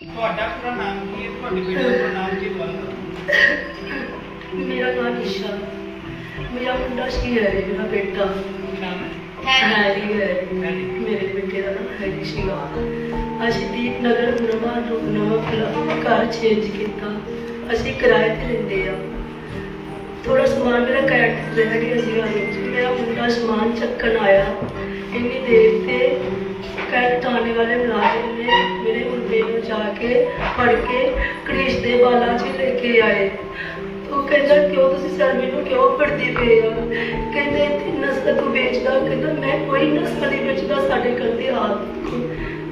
ਤੁਹਾਡਾ ਪੂਰਾ ਨਾਮ ਕੀ ਹੈ? ਤੁਹਾਡੇ ਬੇਟੇ ਦਾ ਪੂਰਾ ਨਾਮ ਕੀ ਹੈ? ਮੇਰਾ ਨਾਮ ਨਿਸ਼ਾ। ਮੇਰਾ ਮੁੰਡਾ ਸੀ ਹੈ ਮੇਰਾ ਬੇਟਾ। ਨਾਮ? ਹੈ ਹੈਰੀ ਹੈ। ਮੇਰੇ ਬੇਟੇ ਦਾ ਨਾਮ ਹੈਰੀ ਸੀਗਾ ਅਸੀਂ ਦੀਪਨਗਰ ਨਵਾਂ ਰੂਪ ਨਵਾਂ ਫਲਾ ਘਰ ਚੇਂਜ ਕੀਤਾ। ਅਸੀਂ ਕਿਰਾਏ ਤੇ ਰਹਿੰਦੇ ਆ। ਥੋੜਾ ਸਮਾਨ ਮੇਰਾ ਕੈਟ ਰਹਿ ਗਿਆ ਸੀਗਾ। ਮੇਰਾ ਮੁੰਡਾ ਸਮਾਨ ਚੱਕਣ ਆਇਆ। ਇੰਨੀ ਦੇਰ ਤੇ ਕੈਟ ਥਾਣੇ ਵਾਲੇ ਮੁਲਾਜ਼ਮ ਨੇ ਮੇਰੇ ਮੁੰਡੇ ਨੂੰ ਜਾ ਕੇ ਫੜ ਕੇ ਕ੍ਰਿਸ਼ ਦੇ ਬਾਲਾਂ 'ਚ ਲੈ ਕੇ ਆਏ। ਉਹ ਕਹਿੰਦਾ, ਕਿਉਂ ਤੁਸੀਂ ਸਰ ਮੈਨੂੰ ਕਿਉਂ ਫੜਦੇ ਪਏ ਆ ਕਹਿੰਦੇ, ਇੱਥੇ ਨਸਲ ਤੂੰ ਵੇਚਦਾ? ਕਹਿੰਦਾ, ਮੈਂ ਕੋਈ ਨਸਲ ਨਹੀਂ ਵੇਚਦਾ ਸਾਡੇ ਘਰ ਦੇ ਹਾਲ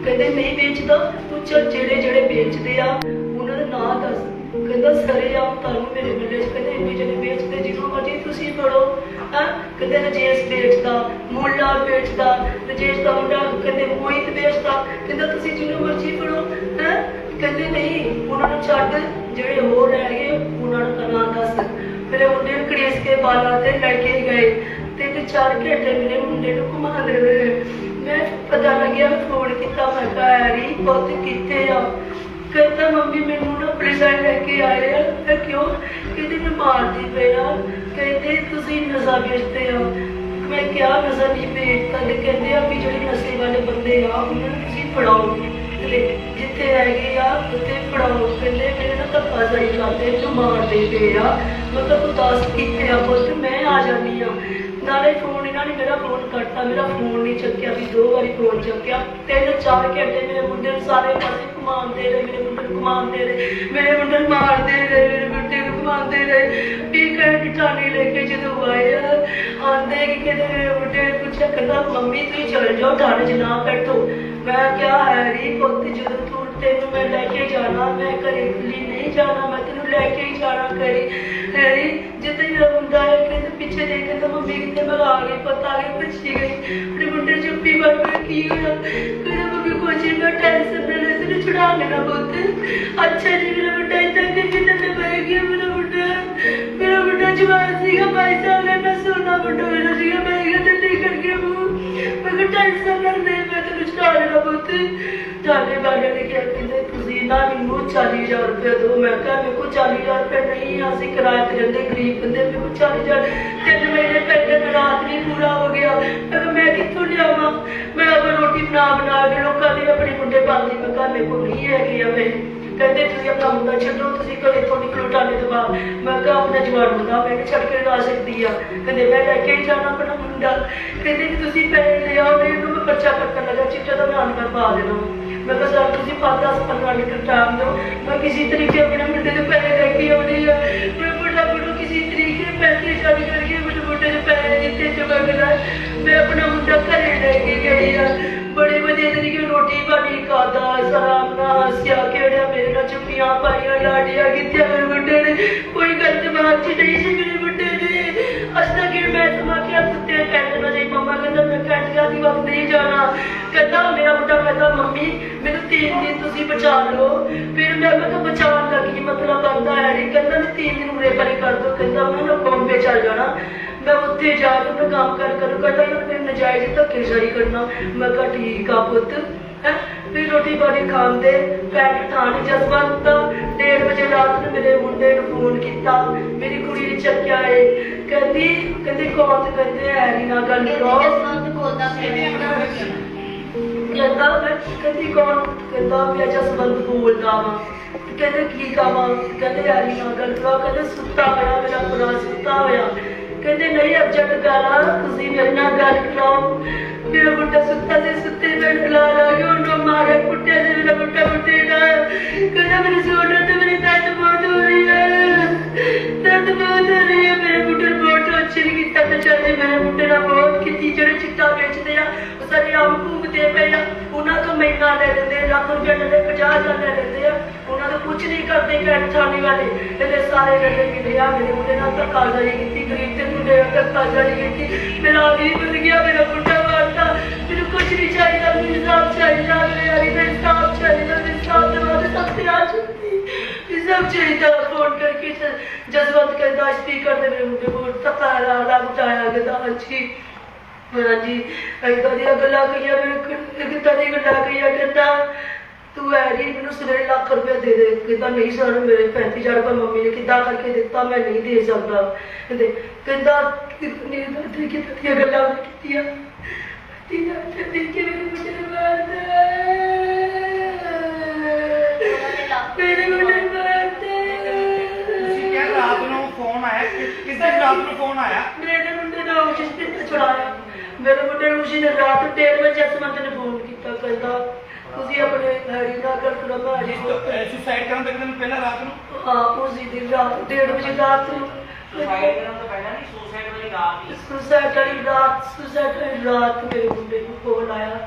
ਕਹਿੰਦੇ, ਨਹੀਂ ਵੇਚਦਾ, ਤੂੰ ਚੱਲ ਜਿਹੜੇ ਜਿਹੜੇ ਵੇਚਦੇ ਆ, ਉਹਨਾਂ ਦਾ ਨਾਂ ਦੱਸ ਕਹਿੰਦਾ ਸਰੇ ਆ ਤੁਹਾਨੂੰ ਮੇਰੇ ਮਿਲੇ ਕਹਿੰਦੇ ਇੰਨੇ ਜਿਹੜੇ ਵੇਚਦੇ, ਜਿਹਨੂੰ ਮਰਜ਼ੀ ਤੁਸੀਂ ਫੜੋ ਹਾਂ ਕਹਿੰਦੇ ਰਜੇਸ਼ ਵੇਚਦਾ, ਮੁੱਲਾ ਵੇਚਦਾ, ਰਜੇਸ਼ ਦਾ ਮੁੰਡਾ ਕਹਿੰਦੇ ਮੋਹਿਤ ਵੇਚਦਾ, ਕਹਿੰਦਾ ਤੁਸੀਂ ਜਿਹਨੂੰ ਮਰਜ਼ੀ ਫੜੋ, ਹੈ? ਕਹਿੰਦੇ ਨਹੀਂ, ਉਹਨਾਂ ਨੂੰ ਛੱਡ, ਜਿਹੜੇ ਹੋਰ ਰਹਿਣਗੇ ਗਏ, ਉਹਨਾਂ ਨੂੰ ਤਾਂ ਦੱਸ। ਮੇਰੇ ਮੁੰਡੇ ਨੂੰ ਕੜੀਸ ਕੇ ਬਾਲਾਂ ਤੇ ਲੈ ਕੇ ਗਏ ਤੇ ਤੇ ਚਾਰ ਘੰਟੇ ਮੇਰੇ ਮੁੰਡੇ ਨੂੰ ਘੁਮਾਉਂਦੇ ਰਹੇ। ਮੈਂ ਪਤਾ ਲੱਗਿਆ ਫੋਨ ਕੀਤਾ, ਮੈਂ ਕਿਹਾ ਹੈਰੀ ਪੁੱਤ, ਕਿੱਥੇ ਆ? ਕਹਿੰਦਾ, ਮੰਮੀ, ਮੈਨੂੰ ਨਾ ਪੁਲਿਸ ਲੈ ਕੇ ਆਏ ਆ। ਮੈਂ ਕਿਉਂ ਕਹਿੰਦੇ ਮੈਂ ਮਾਰਦੀ ਪਈ ਕਹਿੰਦੇ, ਤੁਸੀਂ ਨਸ਼ਾ ਵੇਚਦੇ ਆ ਮੈਂ ਕਿਹਾ, ਨਸ਼ਾ ਨਹੀਂ ਵੇਚਦਾ। ਤੇ ਕਹਿੰਦੇ ਆ ਵੀ ਜਿਹੜੇ ਨਸ਼ੇ ਵਾਲੇ ਬੰਦੇ ਆ, ਉਹਨਾਂ ਨੂੰ ਤੁਸੀਂ ਫੜਾਓ। ਜਿੱਥੇ ਹੈਗੇ ਆ, ਉੱਥੇ ਫੜਾਓ। ਕਹਿੰਦੇ, ਮੇਰੇ ਨਾਲ ਧੱਕਾ ਸਹੀ ਕਰਦੇ, ਤੂੰ ਮਾਰਦੇ ਪਏ ਆ। ਮਤਲਬ ਤੂੰ ਦੱਸ ਕਿੱਥੇ ਆ ਪੁੱਤ? ਮੈਂ ਆ ਜਾਂਦੀ ਆ। ਨਾਲੇ ਫੋਨ ਮੇਰਾ ਫੋਨ ਕੱਟਤਾ, ਮੇਰਾ ਫੋਨ ਨਹੀਂ ਚੱਕਿਆ, ਵੀ ਦੋ ਵਾਰੀ ਫੋਨ ਚੱਕਿਆ। ਤਿੰਨ, ਚਾਰ ਘੰਟੇ ਮੇਰੇ ਮੁੰਡੇ ਨੂੰ ਸਾਰੇ ਪਾਸੇ ਘੁਮਾਉਂਦੇ ਰਹੇ, ਮੇਰੇ ਮੁੰਡੇ ਨੂੰ ਘੁਮਾਉਂਦੇ ਰਹੇ, ਮੇਰੇ ਮੁੰਡੇ ਨੂੰ ਮਾਰਦੇ ਰਹੇ, ਮੇਰੇ ਮੁੰਡੇ ਨੂੰ ਘੁਮਾਉਂਦੇ ਰਹੇ। ਵੀ ਕਹਿ ਠਾਣੇ ਲੈ ਕੇ ਜਦੋਂ ਆਏ, ਆਂਦੇ ਕਿ ਕਿਤੇ ਮੇਰੇ ਮੁੰਡੇ ਨੇ ਪੁੱਛਿਆ, ਕਹਿੰਦਾ, ਮੰਮੀ, ਤੁਸੀਂ ਚਲ ਜਾਓ ਠਾਣੇ 'ਚ ਨਾ ਬੈਠੋ। ਮੈਂ ਕਿਹਾ ਹੈਰੀ ਪੁੱਤ, ਜਦੋਂ ਤੈਨੂੰ ਮੈਂ ਲੈ ਕੇ ਜਾਣਾ, ਮੈਂ ਘਰੇ ਇਕੱਲੀ ਨਹੀਂ ਜਾਣਾ, ਮੈਂ ਤੈਨੂੰ ਲੈ ਕੇ ਹੀ ਜਾਣਾ ਕਰੀ ਹੈਰੀ ਜਿੱਦਾਂ ਮੇਰਾ ਮੁੰਡਾ ਹੈ ਕਿ ਪਿੱਛੇ ਦੇਖ ਤਾਂ ਮੰਮੀ ਕਿਤੇ ਮੈਂ ਗਈ, ਪਤਾ ਆ ਗਈ ਗਈ। ਆਪਣੇ ਮੁੰਡੇ ਚੁੱਪੀ ਮਾਰ ਕੇ ਕੀ ਹੋਇਆ? ਕਹਿੰਦਾ, ਮੰਮੀ, ਕੁਛ ਨਾ ਟੈਨਸ਼ਨ ਨਾ ਲੈ ਤੈਨੂੰ ਛੁਡਾ ਲੈਣਾ ਪੁੱਤ। ਅੱਛਾ ਜੀ, ਮੇਰਾ ਮੁੰਡਾ ਇੱਦਾਂ ਕਿਤੇ ਤੇ ਬਹਿ ਗਿਆ, ਮੇਰਾ ਮੁੰਡਾ। ਮੇਰਾ ਮੁੰਡਾ ਜਵਾਨ ਸੀਗਾ, ਬਾਈ ਸਾਲ ਦਾ, ਮੈਂ ਸੋਨਾ ਮੁੰਡਾ ਮੇਰਾ ਸੀਗਾ, ਮੈਂ ਗਿਆ ਤੇ ਨਹੀਂ ਕਰ ਮੂੰਹ। ਮੈਂ ਕਿਹਾ ਟੈਨਸ਼ਨ ਨਾ ਲੈ ਮੈਂ ਤੈਨੂੰ ਛੁਡਾ ਲੈਣਾ ਪੁੱਤ। ਥਾਣੇ ਵਾਲੇ ਨੇ ਕਿਹਾ ਕਹਿੰਦੇ ਤੁਸੀਂ ਨਾ ਮੈਨੂੰ 40000 ਰੁਪਏ ਦਿਓ। ਮੈਂ ਕਿਹਾ ਮੇਰੇ ਕੋਲ 40000 ਰੁਪਏ ਨਹੀਂ ਆ, ਅਸੀਂ ਕਿਰਾਏ ਤੇ ਰਹਿੰਦੇ ਗਰੀਬ ਬੰਦੇ ਮੇਰੇ ਕੋਲ 40000 ਤਿੰਨ ਮਹੀਨੇ ਪਹਿਲੇ ਤਾਂ ਨਹੀਂ ਪੂਰਾ ਹੋ ਗਿਆ। ਮੈਂ ਕਿਹਾ ਮੈਂ ਕਿੱਥੋਂ ਲਿਆਵਾਂ? ਮੈਂ ਆਪਣੀ ਰੋਟੀ ਬਣਾ ਬਣਾ ਕੇ ਲੋਕਾਂ ਦੇ ਆਪਣੇ ਮੁੰਡੇ ਪਾਲਦੀ ਮੈਂ ਕਿਹਾ ਮੇਰੇ ਕੋਲ ਨਹੀਂ ਹੈਗੀ ਆ ਮੈਂ ਕਹਿੰਦੇ ਤੁਸੀਂ ਆਪਣਾ ਮੁੰਡਾ ਛੱਡੋ ਤੁਸੀਂ ਘਰੇ ਤੋਂ ਨਿਕਲੋ ਟਾਲੇ ਤੋਂ ਬਾਹਰ। ਮੈਂ ਕਿਹਾ ਆਪਣਾ ਜਵਾਨ ਮੁੰਡਾ ਮੈਂ ਛੱਡ ਕੇ ਲਾ ਸਕਦੀ ਆ। ਕਹਿੰਦੇ ਮੈਂ ਲੈ ਕੇ ਜਾਣਾ ਆਪਣਾ ਮੁੰਡਾ। ਕਹਿੰਦੇ ਤੁਸੀਂ ਪੈਸੇ ਲਿਆਓ ਨਹੀਂ ਤਾਂ ਮੈਂ ਪਰਚਾ ਕੱਟਣ ਲੱਗਾ ਚਿੱਟਾ ਦਾ ਨਾਮ ਕਰ ਪਾ ਦੇਣਾ। ਮੈਂ ਕਿਹਾ ਸਰ ਤੁਸੀਂ 5-10 15 ਲੀਟਰ ਟਾਈਮ ਦਿਓ। ਮੈਂ ਕਿਸੇ ਤਰੀਕੇ ਆਪਣੇ ਮੁੰਡੇ ਦੇ ਪੈਸੇ ਲੈ ਕੇ ਆਉਣੀ ਆ। ਮੈਂ ਬੜਾ ਬੜਾ ਕਿਸੇ ਤਰੀਕੇ ਪੈਸੇ ਚਾਲੀ ਕਰਕੇ ਮੇਰੇ ਮੁੰਡੇ ਦੇ ਪੈਸੇ ਦਿੱਤੇ ਚਮਕਦਾ ਮੈਂ ਆਪਣਾ ਮੁੰਡਾ ਘਰੇ ਲੈ ਕੇ ਗਈ ਆ। ਬੜੇ ਵਧੀਆ ਤਰੀਕੇ ਰੋਟੀ ਪਾਣੀ ਖਾਦਾ ਸਰਾਮ ਨਾਲ ਹੱਸਿਆ, ਖੇਡਿਆ, ਮੇਰੇ ਨਾਲ ਚੁੱਪੀਆਂ ਪਾਈਆਂ, ਲਾਡੀਆਂ ਕੀਤੀਆਂ ਮੇਰੇ ਮੁੰਡੇ ਨੇ। ਕੋਈ ਗਲਤ ਬਾਤ ਚ ਨਹੀਂ ਸੀ ਮੇਰੇ ਮੁੰਡੇ ਨੇ ਅਸਨਾ ਕਿ ਮੈਂ ਸਮਾਂ ਕਿ ਕੁੱਤੇ ਕਹਿੰਦੇ ਨਾ ਜੀ ਮੰਮਾ ਕਹਿੰਦਾ ਮੈਂ ਕਹਿੰਦਾ ਬਚਾ ਲਓ। ਫਿਰ ਮੈਂ ਮੈਂ ਕਿਹਾ ਬਚਾਉਣ ਦਾ ਕੀ ਮਤਲਬ ਬਣਦਾ ਹੈ? ਨਹੀਂ ਕਹਿੰਦਾ ਮੈਂ ਤਿੰਨ ਦਿਨ ਉਰੇ ਪਰੇ ਕਰ ਦੋ। ਕਹਿੰਦਾ ਮੈਂ ਨਾ ਬੰਬੇ ਚੱਲ ਜਾਣਾ। ਮੈਂ ਉੱਥੇ ਜਾ ਕੇ ਮੈਂ ਕੰਮ ਕਰ ਕਰ ਕਹਿੰਦਾ ਯਾਰ ਮੈਂ ਨਜਾਇਜ਼ ਧੱਕੇਸ਼ਾਹੀ ਕਰਨਾ। ਮੈਂ ਕਿਹਾ ਠੀਕ ਆ ਪੁੱਤ। ਹੈ? ਫਿਰ ਰੋਟੀ ਪਾਣੀ ਖਾਂਦੇ ਪੈਕ ਥਾਣੇ ਜਜ਼ਬਾਤ ਦਾ 1:30 ਵਜੇ ਰਾਤ ਨੂੰ ਮੇਰੇ ਮੁੰਡੇ ਨੂੰ ਫੋਨ ਕੀਤਾ। ਮੇਰੀ ਕੁੜੀ ਨੇ ਚੱਕਿਆ ਏ। ਕਹਿੰਦੀ ਕਹਿੰਦੀ ਕੌਣ ਤੇ ਕਹਿੰਦੇ ਹੈਰੀ ਨਾਲ ਗੱਲ ਕਰੋ ਕਹਿੰਦਾ ਮੈਂ ਕਹਿੰਦੀ ਕੌਣ ਕਹਿੰਦਾ ਵੀ ਅਜਾ ਸੰਬੰਧ ਬੋਲਦਾ ਵਾ ਕਹਿੰਦੇ ਕੀ ਕਾਵਾਂ ਕਹਿੰਦੇ ਹੈਰੀ ਨਾਲ ਗੱਲ ਕਹਿੰਦੇ ਸੁੱਤਾ ਹੋਇਆ ਮੇਰਾ ਪੁਰਾ ਸੁੱਤਾ ਹੋਇਆ। ਕਹਿੰਦੇ ਨਹੀਂ ਅਰਜਨ ਗਾਲਾ ਤੁਸੀਂ ਮੇਰੇ ਨਾਲ ਗੱਲ ਕਰੋ ਮੇਰਾ ਬੁੱਟਾ ਸੁੱਤਾ ਤੇ ਸੁੱਤੇ ਮੈਂ ਲਾ ਲਾ ਉਹਨੂੰ ਮਾਰੇ ਕੁੱਟੇ ਤੇ ਮੇਰਾ ਮੁੰਡਾ ਮੁੱਟੇ ਦਾ ਕਹਿੰਦਾ ਮੇਰੇ ਸੋਨਾ ਤੇ ਮੇਰੀ ਦਰਦ ਬਹੁਤ ਹੋ ਹੈ। ਦਰਦ ਬਹੁਤ ਹੋ ਰਹੀ ਹੈ ਮੇਰੇ ਮੁੰਡੇ ਬਹੁਤ ਅੱਛੀ ਕੀਤਾ ਤੇ ਚੱਲੇ ਮੇਰੇ ਮੁੰਡੇ ਨਾਲ ਬਹੁਤ ਕੀਤੀ, ਜਿਹੜੇ ਚਿੱਟਾ ਵੇਚਦੇ ਆ, ਉਹ ਸਾਰੇ ਆਮ ਘੁੰਮਦੇ ਪਏ ਆ। ਉਹਨਾਂ ਤੋਂ ਮਹੀਨਾ ਲੈ ਲੈਂਦੇ ਲੱਖ ਰੁਪਏ ਲੈ 50000 ਲੈ ਲੈਂਦੇ ਆ। ਉਹਨਾਂ ਤੋਂ ਕੁਝ ਨਹੀਂ ਕਰਦੇ ਕਹਿਣ ਵਾਲੇ। ਇਹਦੇ ਸਾਰੇ ਗੱਲੇ ਮਿਲੇ ਆ, ਮੇਰੇ ਮੁੰਡੇ ਨਾਲ ਧੱਕਾਜ਼ਾਰੀ ਕੀਤੀ, ਗਰੀਬ ਤੇ ਮੁੰਡੇ ਨਾਲ ਧੱਕਾ ਕੀਤੀ। ਮੇਰਾ ਆਦਮੀ ਬਣ ਗਿਆ, ਮੇਰਾ ਮੁੰਡਾ ਮਾਰਤਾ ਮੈਨੂੰ ਕੁਝ ਨਹੀਂ ਚਾਹੀਦਾ, ਮੈਨੂੰ ਇਨਸਾਫ ਚਾਹੀਦਾ, ਮੇਰੇ ਯਾਰੀ ਦਾ ਇਨਸਾਫ ਚਾਹੀਦਾ। ਮੇਰੇ ਇਨਸਾਫ ਦੇ ਵਾਸਤੇ ਸਭ ਤੇ ਆ ਚੁੱਕੀ ਇਹ ਸਭ ਚਾਹੀਦਾ ਫੋਨ ਕਰਕੇ ਜ- ਜਜ਼ਬਾਤ ਕਹਿੰਦਾ ਸਪੀਕਰ ਦੇ ਮੇਰੇ ਮੇਰਾ ਜੀ ਇਦਾਂ ਦੀਆਂ ਗੱਲਾਂ ਕਹੀਆਂ ਮੈਨੂੰ ਕਿੱਦਾਂ ਦੀਆਂ ਗੱਲਾਂ ਕਹੀਆਂ ਕਹਿੰਦਾ ਤੂੰ ਐ ਜੀ ਮੈਨੂੰ ਸਵੇਰੇ ਲੱਖ ਰੁਪਏ ਕਿਦਾਂ ਨਹੀਂ ਸਰ ਮੇਰੇ 35000 ਰੁਪਏ ਮੰਮੀ ਨੇ ਕਿੱਦਾਂ ਕਰਕੇ ਦਿੱਤਾ ਮੈਂ ਨਹੀਂ ਦੇ ਸਕਦਾ ਕਹਿੰਦੇ ਕਿੱਦਾਂ ਕਿਤਨੀ ਦਰਦ ਕਿਤਨੀ ਗੱਲਾਂ ਕੀਤੀਆਂ ਤੀਨਾ ਤੇ ਦੇਖ ਕੇ ਰਾਤ ਨੂੰ ਫੋਨ ਆਇਆ? ਮੇਰੇ ਮੁੰਡੇ ਦਾ ਜਿਸ ਦਿਨ ਛੁਡਾਇਆ ਮੇਰੇ ਮੁੰਡੇ ਨੂੰ ਉਸੇ ਦਿਨ ਰਾਤ 1:30 ਵਜੇ ਅਸਮੰਤ ਨੇ ਫੋਨ ਕੀਤਾ ਕਹਿੰਦਾ ਤੁਸੀਂ ਆਪਣੇ ਨਾਲ ਗੱਲ ਕਰੋ ਮੈਂ ਅਜੇ ਸੁਸਾਈਡ ਕਰਨ ਤੋਂ ਇੱਕ ਦਿਨ ਪਹਿਲਾਂ ਰਾਤ ਨੂੰ? ਹਾਂ ਉਸੇ ਦਿਨ ਰਾਤ 1:30 ਵਜੇ ਰਾਤ ਨੂੰ। ਸੁਸਾਈਡ ਕਰਨ ਤੋਂ ਪਹਿਲਾਂ ਨਹੀਂ ਸੁਸਾਈਡ ਵਾਲੀ ਰਾਤ ਹੀ। ਸੁਸਾਈਡ ਵਾਲੀ ਰਾਤ ਸੁਸਾਈਡ ਵਾਲੀ ਰਾਤ ਮੇਰੇ ਮੁੰਡੇ ਨੂੰ ਫੋਨ ਆਇਆ।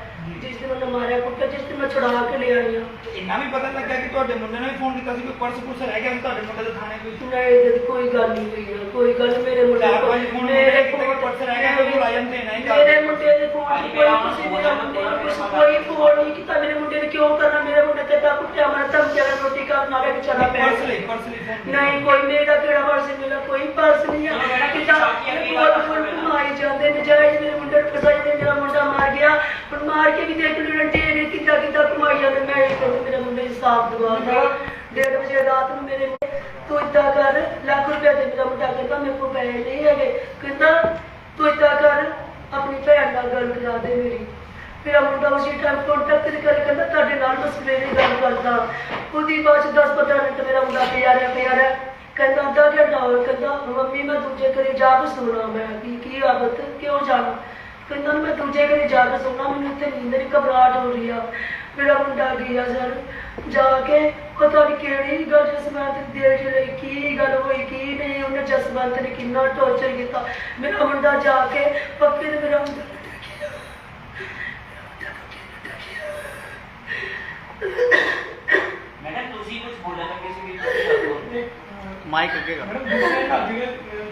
ਮਾਰਿਆ ਕੁੱਟਿਆ ਜਿਸ ਦਿਨ ਮੈਂ ਛੁਡਾ ਕੇ ਲੈ ਆਈ ਹਾਂ। ਇੰਨਾ ਵੀ ਪਤਾ ਲੱਗਿਆ ਕਿ ਤੁਹਾਡੇ ਮੁੰਡੇ ਨੇ ਵੀ ਫੋਨ ਕੀਤਾ ਸੀ ਕੋਈ ਪਰਸ ਪੁਰਸ ਰਹਿ ਗਿਆ ਸੀ ਤੁਹਾਡੇ ਮੁੰਡੇ ਦੇ ਥਾਣੇ ਕੋਈ? ਨਹੀਂ ਜਦ ਕੋਈ ਗੱਲ ਨਹੀਂ ਹੋਈ ਹੈ, ਕੋਈ ਗੱਲ ਮੇਰੇ ਮੁੰਡੇ ਚਾਰ ਕੋਲ- ਪੰਜ ਫੋਨ ਮੇਰੇ ਕਿਤੇ ਕੋਲ- ਪਰਸ ਰਹਿ ਗਿਆ, ਕੋਈ ਮੁਲਾਜ਼ਮ ਤੇ ਨਹੀਂ ਕਰ- ਮੇਰੇ ਮੁੰਡੇ ਦੇ ਫੋਨ ਨਹੀਂ ਕੋਈ ਕਿਸੇ ਮੇਰਾ ਮੁੰਡੇ ਨੂੰ ਕੁਛ ਕੋਈ ਫੋਨ ਨਹੀਂ ਕੀਤਾ ਮੇਰੇ ਮੁੰਡੇ ਨੇ ਕਿਉਂ ਕਰਨਾ? ਮੇਰੇ ਮੁੰਡੇ ਤੇ ਤਾਂ ਕੁੱਟਿਆ ਤਮ ਜਗ੍ਹਾ ਰੋਟੀ ਖਾ ਨਾਲੇ ਵਿਚਾਰਾ ਪਰਸ ਲਈ ਪਰਸ ਲਈ ਫੋਨ ਨਹੀਂ ਕੋਈ ਮੇਰਾ ਕਿਹੜਾ ਪਰਸ ਮੇਰਾ ਕੋਈ ਪਰਸ ਨਹੀਂ ਹੈ। ਕਿਤਾ ਕੋਲ ਕੋਲ ਮਾਰੀ ਜਾਂਦੇ ਨਜਾਇਜ਼ ਮੇਰੇ ਮੁੰਡੇ ਨੂੰ ਫਸਾਈ ਦੇ ਮੇਰਾ ਮੁੰਡਾ ਮਾਰ ਗਿਆ। ਹੁਣ ਮਾਰ ਕੇ ਵੀ ਦੇਖ ਲੋ ਟੇਰੇ ਕਿੱਦਾਂ ਕਿੱਦਾਂ ਕਮਾਈ ਜਾਂਦੇ ਮੈਂ ਇਹ ਕਹਿੰਦਾ ਮੁੰਡੇ ਨੂੰ ਸਾਫ਼ ਦਵਾਦਾ ਡੇਢ ਵਜੇ ਰਾਤ ਨੂੰ ਮੇਰੇ ਤੂੰ ਇਦਾਂ ਕਰ, ਲੱਖ ਰੁਪਏ ਦੇ ਮੇਰਾ ਮੁੰਡਾ ਕਹਿੰਦਾ ਮੇਰੇ ਕੋਲ ਪੈਸੇ ਨਹੀਂ ਹੈਗੇ। ਕਹਿੰਦਾ, ਤੂੰ ਇਦਾਂ ਕਰ, ਆਪਣੀ ਭੈਣ ਨਾਲ ਗੱਲ ਕਰਾ ਦੇ ਮੇਰੀ। ਮੇਰਾ ਮੁੰਡਾ ਉਸੇ ਟਾਈਮ ਕੰਟੈਕਟ ਕਰ, ਕਹਿੰਦਾ ਤੁਹਾਡੇ ਨਾਲ ਮੈਂ ਸਵੇਰੇ ਗੱਲ ਕਰਦਾ। ਉਹਦੀ ਬਾਅਦ 'ਚ 10 15 ਮਿੰਟ ਮੇਰਾ ਮੁੰਡਾ ਪਿਆ ਰਿਹਾ ਪਿਆ ਰਿਹਾ। ਕਹਿੰਦਾ, ਅੱਧਾ ਘੰਟਾ ਹੋਇਆ ਕਹਿੰਦਾ, ਮੰਮੀ ਮੈਂ ਦੂਜੇ ਘਰੇ ਜਾ ਕੇ ਸੋਣਾ, ਮੈਂ ਕੀ ਕੀ ਆਦਤ, ਕਿਉਂ ਜਾਣਾ? ਕਹਿੰਦਾ ਮੈਂ ਦੂਜੇ ਘਰੇ ਜਾ ਕੇ ਸੋਣਾ ਮੈਨੂੰ ਇੱਥੇ ਨੀਂਦ ਨਹੀਂ ਘਬਰਾਹਟ ਹੋ ਰਹੀ ਆ। ਮੇਰਾ ਮੁੰਡਾ ਗਿਆ ਸਰ, ਜਾ ਕੇ ਪਤਾ ਨਹੀਂ ਕਿਹੜੀ ਗੱਲ ਜਸਵੰਤ ਦੇ ਦਿਲ 'ਚ ਲਈ ਕੀ ਗੱਲ ਹੋਈ, ਕੀ ਨਹੀਂ, ਉਹਨੇ ਜਸਵੰਤ ਨੇ ਕਿੰਨਾ ਟੌਰਚਰ ਕੀਤਾ। ਮੇਰਾ ਮੁੰਡਾ ਜਾ ਕੇ ਪੱਕੇ ਤੇ ਮੇਰਾ ਮੁੰਡਾ ਮਾਈਕ ਅੱਗੇ ਕਰ। ਮੈਡਮ ਦੂਸਰੇ ਘਰ ਦੀ